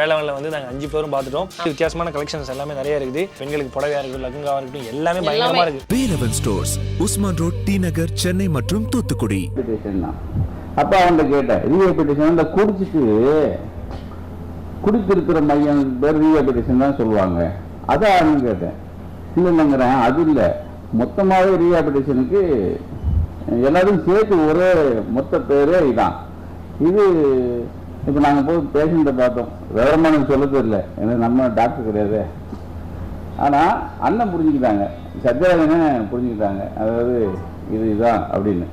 வேளாண்ல வந்து நாங்கள் அஞ்சு பேரும் பார்த்துட்டோம். வித்தியாசமான கலெக்ஷன்ஸ் எல்லாமே நிறைய இருக்குது. பெண்களுக்கு புடவையா இருக்கட்டும் லகுங்காவா இருக்கட்டும் எல்லாமே பயங்கரமா இருக்கு. Velavan stores Usman road T Nagar Chennai மற்றும் தூத்துக்குடி. அப்போ அவன்கிட்ட கேட்டேன் ரீஹபிலிட்டேஷன் இந்த குடிச்சிட்டு குடித்திருக்கிற மையம் பேர் ரீஹபிலிட்டேஷன் தான் சொல்லுவாங்க. அதான் கேட்டேன். இல்லைங்கிறேன் அது இல்லை. மொத்தமாகவே ரீஹபிலிட்டேஷனுக்கு எல்லாரும் சேர்த்து ஒரே மொத்த பேரே இதான். இது இப்போ நாங்கள் போய் பேஷண்ட்டை பார்த்தோம். விவரமான சொல்ல தெரியல. ஏன்னா நம்ம டாக்டர் கிடையாது. ஆனால் அண்ணன் புரிஞ்சுக்கிட்டாங்க. சத்யராஜனே புரிஞ்சுக்கிட்டாங்க. அதாவது இது இதுதான் அப்படின்னு.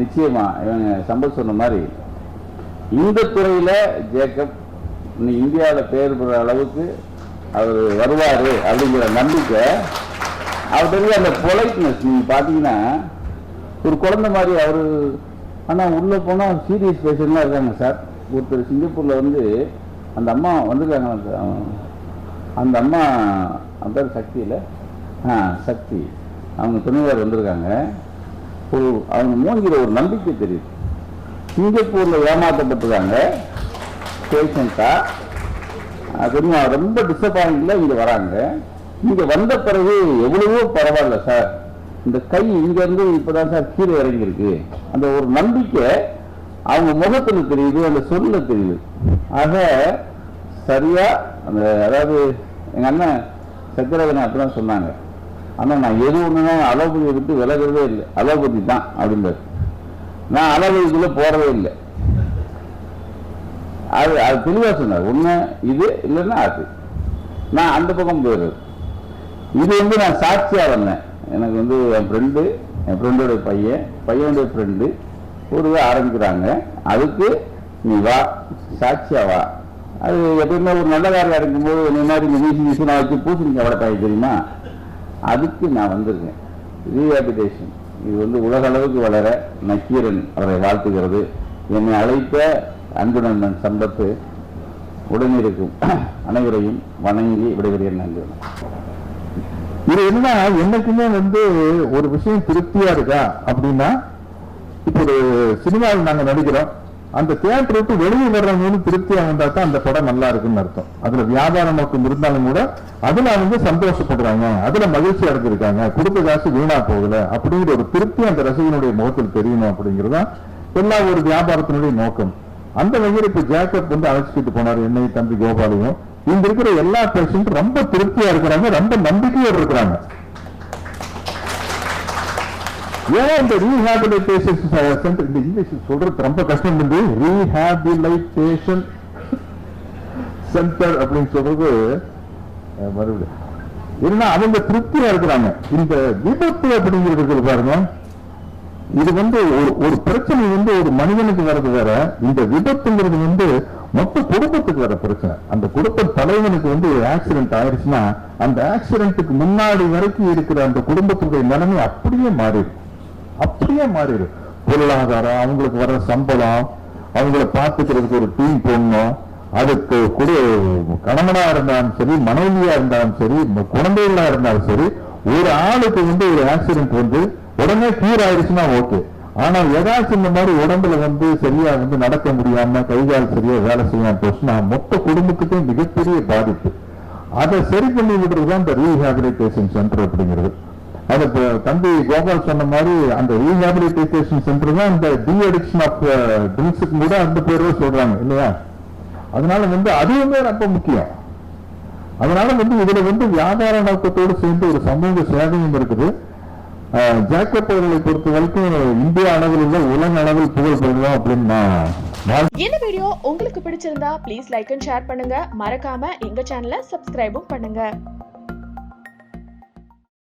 நிச்சயமா இவங்க சம்பத் சொன்ன மாதிரி இந்த துறையில் ஜேக்கப் இன்னும் இந்தியாவில் பேர் பெற அளவுக்கு அவர் வருவார் அப்படிங்கிற நம்பிக்கை அவர்கிட்ட அந்த பொலைட்னஸ் நீங்கள் பார்த்தீங்கன்னா ஒரு குழந்தை மாதிரி அவர் ஆனால் உள்ளே போனால் சீரியஸ் பேஷண்ட்லாம் இருக்காங்க சார். ஒருத்தர் சிங்கப்பூரில் வந்து அந்த அம்மா வந்திருக்காங்க அந்த அந்த அம்மா அந்த பேர் சக்தி இல்லை ஆ சக்தி. அவங்க துணைவர் வந்திருக்காங்க. ஒரு அவங்க மூஞ்சில ஒரு நம்பிக்கை தெரியுது. சிங்கப்பூரில் ஏமாற்றப்பட்டிருக்காங்க பேஷண்ட்டாக தெரியுமா? ரொம்ப டிசப்பாயிண்டில் இங்கே வராங்க. இங்கே வந்த பிறகு எவ்வளவோ பரவாயில்ல சார். இந்த கை இங்கேருந்து இப்போ தான் சார் கீழே இறங்கியிருக்கு. அந்த ஒரு நம்பிக்கை அவங்க முகத்தில் தெரியுது அந்த சொல்ல தெரியுது. ஆக சரியா அந்த அதாவது எங்க அண்ணன் சத்யராஜன் அப்படிதான் சொன்னாங்க. ஆனா நான் எது ஒண்ணுனா அலோபதியை விட்டு விலகிறதே இல்லை. அலோபதி தான் அப்படின்றது நான் அலோபதிக்குள்ள போறதே இல்லை. அது அது தெளிவாக சொன்னார். ஒன்று இது இல்லைன்னா அது. நான் அந்த பக்கம் போயிடுறது. இது வந்து நான் சாட்சியாக வந்தேன். எனக்கு வந்து என் ஃப்ரெண்டு என் ஃப்ரெண்டோட பையன் பையனுடைய ஃப்ரெண்டு ஒரு ஆரம்பிக்கிறாங்க. அதுக்கு நீ வா சாட்சியா வா. அது எப்பயுமே ஒரு நல்ல காரியம் இருக்கும்போது இந்த மாதிரி இந்த வீசி வீசி நான் வச்சு பூசணிக்காய் வளர்ப்பாங்க தெரியுமா? அதுக்கு நான் வந்திருக்கேன். ரீஹாபிடேஷன் இது வந்து உலக அளவுக்கு வளர நக்கீரன் அவரை வாழ்த்துகிறது. என்னை அழைத்த அன்புடன் நண்பன் சம்பத்து உடனிருக்கும் அனைவரையும் வணங்கி விடைபெறுகிறேன் நன்றி. இது என்ன என்னைக்குமே வந்து ஒரு விஷயம் திருப்தியா இருக்கா அப்படின்னா இப்போ ஒரு சினிமாவில் நாங்க நடிக்கிறோம். அந்த தியேட்டர் விட்டு வெளியே வர்றவங்க திருப்தியாக திருப்தியா வந்தா தான் அந்த படம் நல்லா இருக்குன்னு அர்த்தம். அதுல வியாபார நோக்கம் இருந்தாலும் கூட அதுல வந்து சந்தோஷப்படுறாங்க. அதுல மகிழ்ச்சி அடைஞ்சிருக்காங்க. கொடுத்த காசு வீணா போகல அப்படிங்கிற ஒரு திருப்தி அந்த ரசிகனுடைய முகத்தில் தெரியணும் அப்படிங்கிறதுதான் எல்லா ஒரு வியாபாரத்தினுடைய நோக்கம். அந்த வகையில் இப்ப ஜேக்கப் வந்து அழைச்சிட்டு போனார் என்னை தம்பி கோபாலையும். இங்க இருக்கிற எல்லா பேஷண்ட் ரொம்ப திருப்தியா இருக்கிறாங்க ரொம்ப நம்பிக்கையோடு இருக்கிறாங்க. ஏன் இந்த ரீஹாபிலிட்டேஷன் சென்டர் இந்த இங்கிலீஷ் சொல்றது ரொம்ப கஷ்டம் வந்து ரீஹாபிலைட்டேஷன் சென்டர் அப்படின்னு சொல்றது அஹ், மறுபடியும் ஏன்னா அவங்க திருப்தியா இருக்கிறாங்க. இந்த விபத்து அப்படிங்கிறது இருக்குது பாருங்க. இது வந்து ஒரு ஒரு பிரச்சனை வந்து ஒரு மனிதனுக்கு வர்றது வேற. இந்த விபத்துங்கிறது வந்து மொத்த குடும்பத்துக்கு வர பிரச்சனை. அந்த குடும்ப தலைவனுக்கு வந்து ஒரு ஆக்சிடென்ட் ஆயிடுச்சுன்னா அந்த ஆக்சிடென்ட்டுக்கு முன்னாடி வரைக்கும் இருக்கிற அந்த குடும்பத்துடைய நிலைமை அப்படியே மாறிடும் அப்படியே மாறிடும் பொருளாதாரம் அவங்களுக்கு வர சம்பளம் அவங்கள பார்த்துக்கிறதுக்கு ஒரு டீம் போடணும். அதுக்கு கூட கணவனா இருந்தாலும் சரி மனைவியா இருந்தாலும் சரி குழந்தைகளா இருந்தாலும் சரி ஒரு ஆளுக்கு வந்து ஒரு ஆக்சிடென்ட் வந்து உடனே கியூர் ஆயிடுச்சுன்னா ஓகே ஆனா ஏதாச்சும் இந்த மாதிரி உடம்புல வந்து சரியா வந்து நடக்க முடியாம கைகால் சரியா வேலை செய்யாம போச்சுன்னா மொத்த குடும்பத்துக்கும் மிகப்பெரிய பாதிப்பு. அதை சரி பண்ணி விடுறது தான் இந்த ரீஹாபிலிட்டேஷன் சென்டர் அப்படிங்கிறது. அது தம்பி கோபால் சொன்ன மாதிரி அந்த ரீஹாபிலிட்டேஷன் சென்டர் தான் இந்த டி அடிக்ஷன் ஆஃப் ட்ரிங்க்ஸுக்கு கூட அந்த பேரும் சொல்றாங்க இல்லையா? அதனால வந்து அதுவுமே ரொம்ப முக்கியம். அதனால வந்து இதுல வந்து வியாபார நோக்கத்தோடு சேர்ந்து ஒரு சமூக சேவையும் இருக்குது. அஹ், ஜேக்கப் அவர்களை பொறுத்த வரைக்கும் இந்திய அளவில் உள்ள உலக அளவில் புகழ் பெறலாம் அப்படின்னு நான் இந்த வீடியோ உங்களுக்கு பிடிச்சிருந்தா ப்ளீஸ் லைக் அண்ட் ஷேர் பண்ணுங்க. மறக்காம எங்க சேனலை சப்ஸ்கிரைபும் பண்ணுங்க.